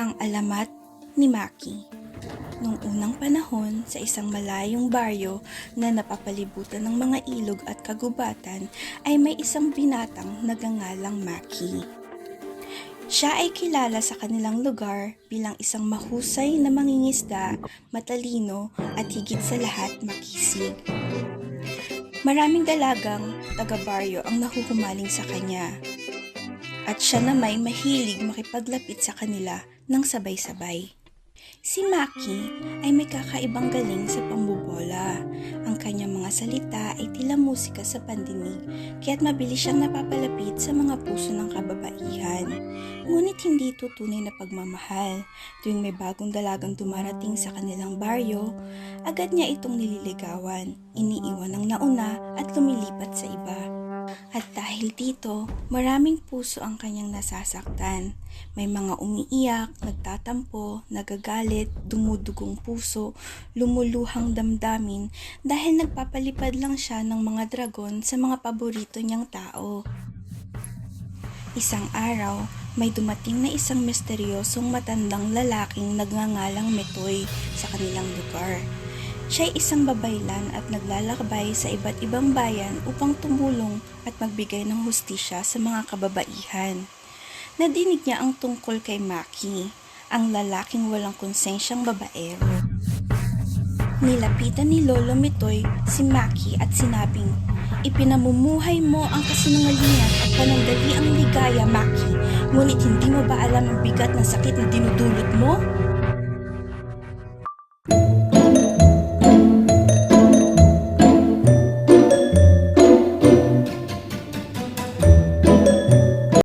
Ang alamat ni Maki Nung unang panahon, sa isang malayong baryo na napapalibutan ng mga ilog at kagubatan, ay may isang binatang nagangalang Maki. Siya ay kilala sa kanilang lugar bilang isang mahusay na mangingisda, matalino at higit sa lahat makisig. Maraming dalagang taga-baryo ang nahuhumaling sa kanya. At siya na may mahilig makipaglapit sa kanila ng sabay-sabay. Si Maki ay may kakaibang galing sa pambubola. Ang kanyang mga salita ay tila musika sa pandinig, kaya't mabilis siyang napapalapit sa mga puso ng kababaihan. Ngunit hindi ito tunay na pagmamahal. Tuwing may bagong dalagang dumarating sa kanilang baryo, agad niya itong nililigawan, iniiwan ng nauna at lumilipat sa iba. Dahil dito, maraming puso ang kanyang nasasaktan. May mga umiiyak, nagtatampo, nagagalit, dumudugong puso, lumuluhang damdamin dahil nagpapalipad lang siya ng mga dragon sa mga paborito niyang tao. Isang araw, may dumating na isang misteryosong matandang lalaking nagngangalang Metoy sa kanilang lugar. Siya ay isang babaylan at naglalakbay sa iba't ibang bayan upang tumulong at magbigay ng hustisya sa mga kababaihan. Nadinig niya ang tungkol kay Maki, ang lalaking walang konsensyang babaero. Nilapitan ni Lolo Mitoy si Maki at sinabing, Ipinamumuhay mo ang kasinungalingan at panandali ang ligaya, Maki. Ngunit hindi mo ba alam ang bigat ng sakit na dinudulot mo?